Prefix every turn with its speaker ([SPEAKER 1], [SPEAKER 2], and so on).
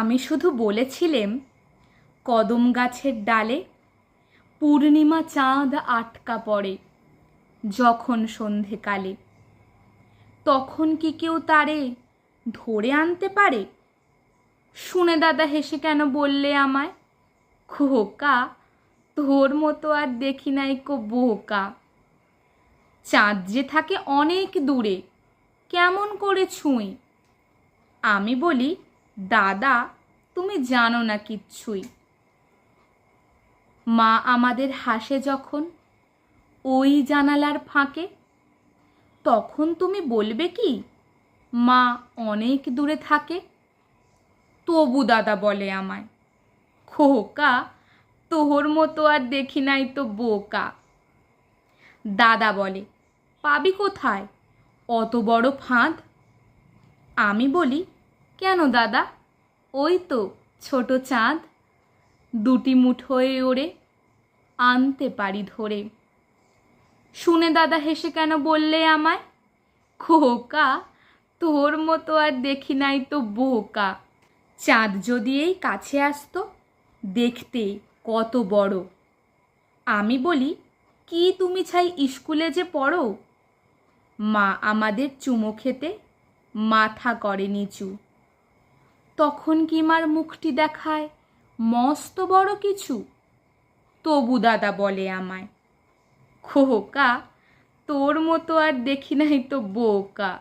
[SPEAKER 1] আমি শুধু বলেছিলেম, কদম গাছের ডালে পূর্ণিমা চাঁদ আটকা পড়ে যখন সন্ধেকালে। তখন কি কেউ তারে ধরে আনতে পারে? শুনে দাদা হেসে কেন বললে আমায়? খোকা, তোর মতো আর দেখি নাই কো বোকা। চাঁদ যে থাকে অনেক দূরে, কেমন করে ছুঁই? আমি বলি দাদা, তুমি জানো না কিচ্ছুই। মা আমাদের হাসে যখন ওই জানালার ফাঁকে, তখন তুমি বলবে কি, মা অনেক দূরে থাকে, তবু দাদা বলে আমায়, খোকা, তোর মতো আর দেখি নাই তো বোকা। দাদা বলে, পাবি কোথায়? অত বড় ফাঁদ? আমি বলি কেন দাদা? ওই তো ছোট চাঁদ। দুটি মুঠোয় ওড়ে, আনতে পারি ধরে। শুনে দাদা হেসে কেন বললে আমায়? খোকা, তোর মতো আর দেখি নাই তো বোকা। চাঁদ যদি এই কাছে আসতো, দেখতে কত বড়। আমি বলি, কি তুমি ছাই স্কুলে যে পড়ো? মা আমাদের চুমো খেতে মাথা করে নিচু। তখন কি মার মুখটি দেখায়? মস্ত বড় কিছু। তবু দাদা বলে আমায়, খোকা, তোর মতো আর দেখি নাই তো বোকা।